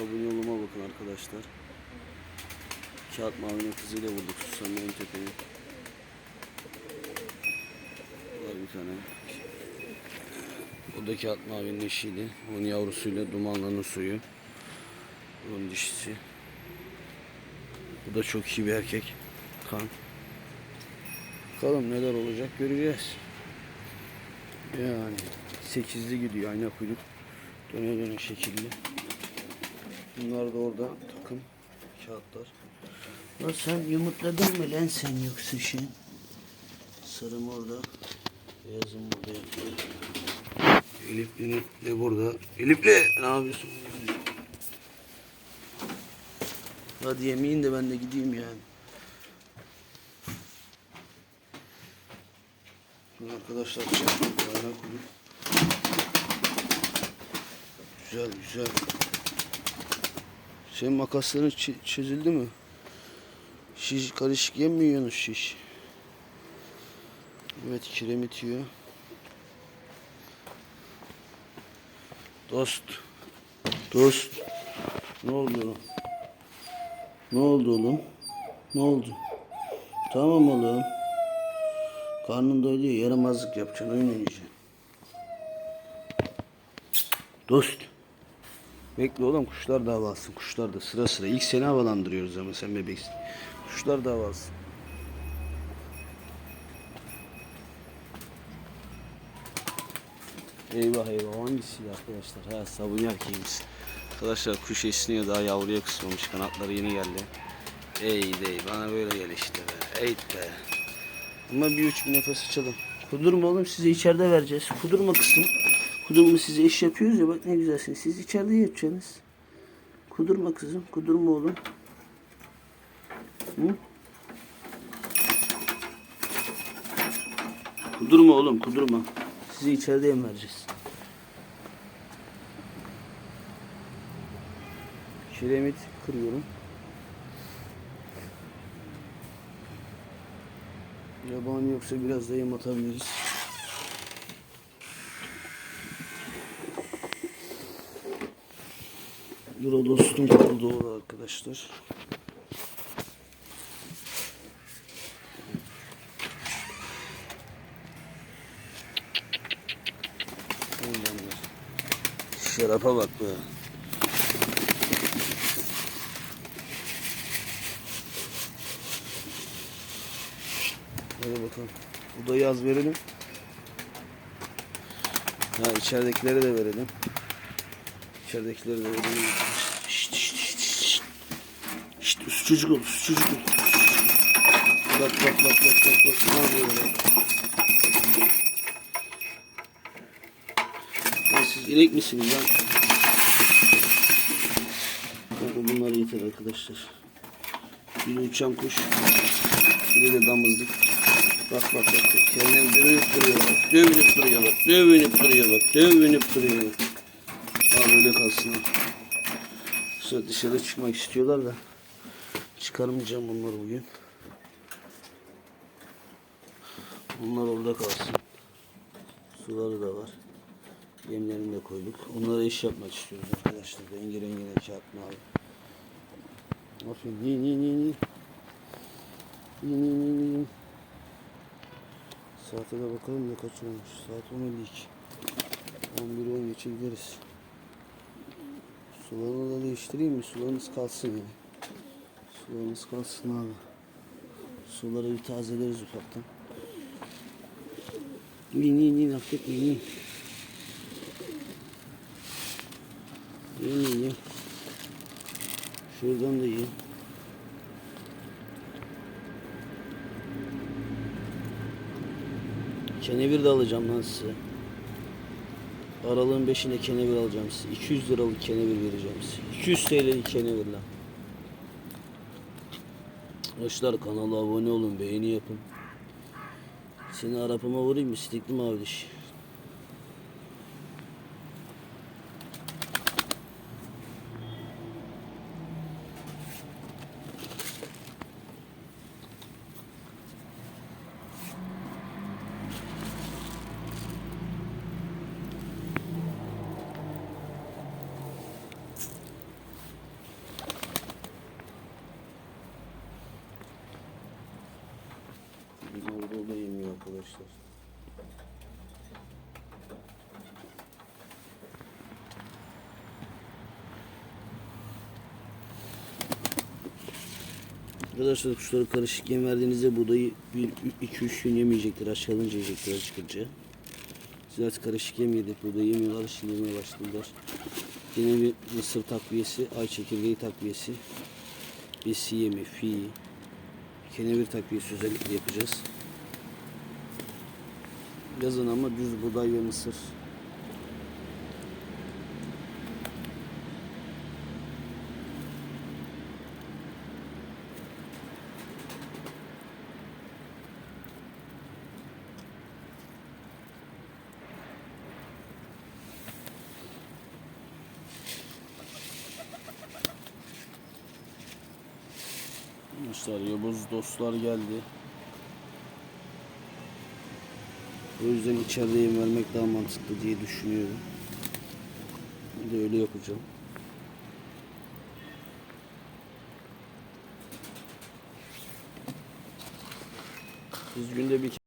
Sabun yoluma bakın arkadaşlar. Kağıt mavinin kızıyla vurduk Susan'ın ön tepeyi. Var bir tane. O da kağıt mavinin eşiydi. Onun yavrusuyla dumanlanın suyu. Onun dişisi. Bu da çok iyi bir erkek. Kan. Bakalım neler olacak göreceğiz. Yani sekizli gidiyor ayna kuyruk. Döne döne şekilli. Bunlar da orada takım kağıtlar. Lan sen yumurtladın mı lan sen yoksa şey? Sarım orada. Beyazım burada yatıyor. Elifli de burada. Elifli ne yapıyorsun? Hadi yemeğin de ben de gideyim yani. Bunu arkadaşlar kuyruk. Güzel güzel. Senin makasların çözüldü mü? Şiş karışık yem mi yiyorsunuz şiş? Evet kiremit yiyor. Dost. Dost. Ne oldu oğlum? Ne oldu oğlum? Ne oldu? Tamam oğlum. Karnın doyuyor. Yaramazlık yapacaksın. Oyun oynayacaksın. Dost. Bekle oğlum kuşlar da hava alsın. Kuşlar da sıra sıra. İlk seni havalandırıyoruz ama sen bebeksin. Kuşlar da hava alsın. Eyvah eyvah hangisiydi arkadaşlar? Ha sabun erkeğimiz. Arkadaşlar kuş esniyor daha yavruya kısmamış. Kanatları yeni geldi. Ey dey bana böyle gel işte be. Ey be. Ama bir üç bir nefes açalım. Kudurma oğlum size içeride vereceğiz. Kudurma kızım. Kudurma size iş yapıyoruz ya bak ne güzelsiniz. Siz içeride yapacaksınız. Kudurma kızım. Kudurma oğlum. Hı? Kudurma oğlum kudurma. Sizi içeride yem vereceğiz. Kiremit kırıyorum. Yabani yoksa biraz da yem atabiliriz. Eurodost'un orada arkadaşlar. Şarafa bak be. Hadi bakalım. Bu da yaz verelim. Ha içeridekilere de verelim. İçeridekileri de verelim. Şşt şşt şşt şşt. Şşt üst çocuk ol, üst çocuk ol. Bak bak bak bak bak bak. Ne yapıyor böyle? Lan siz inek misiniz lan? Kanka bunlar yeter arkadaşlar. Biri uçan kuş. Biri de damızlık. Bak bak bak. bak. Kendini dövünüp duruyor bak. Dövünüp duruyor bak. Dövünüp duruyor bak. Dövünüp duruyor Daha böyle kalsın. Sonra dışarı çıkmak istiyorlar da. Çıkarmayacağım bunları bugün. Bunlar orada kalsın. Suları da var. Yemlerini de koyduk. Onlara iş yapmak istiyoruz arkadaşlar. Renge rengine kağıt mavi. Aferin. Yiyin yiyin yiyin. yiyin. Yiyin yiyin yiyin. yiyin. Saate de bakalım ne kaç olmuş. Saat 10.52. 11'e 10 geçe gideriz. Sularını da değiştireyim mi? Sularınız kalsın yani. Sularınız kalsın abi. Suları bir tazeleriz ufaktan. Yiyin yiyin affetmeyin yiyin. Yiyin yiyin yiyin. Şuradan da yiyin. Kenevir de alacağım lan size. Aralığın 5'ine kenevir alacağım size. 200 liralık kenevir vereceğim size. 200 TL'lik kenevir lan. Arkadaşlar kanala abone olun, beğeni yapın. Seni arapama vurayım mı? Stikli mavi diş. arkadaşlar. Arkadaşlar kuşlara karışık yem verdiğinizde budayı 2-3 gün yemeyecektir. Aşağılınca yiyecekler çıkınca. Biraz karışık yem yedik. Budayı yemiyorlar. Şimdi yemeye başladılar. Yine bir mısır takviyesi, ay çekirdeği takviyesi, besi yemi, fi, kenevir takviyesi özellikle yapacağız. Yazın ama düz buğday ve mısır. Dostlar yabuz dostlar geldi. O yüzden içeride yem vermek daha mantıklı diye düşünüyorum. Bir de öyle yapacağım. Biz günde bir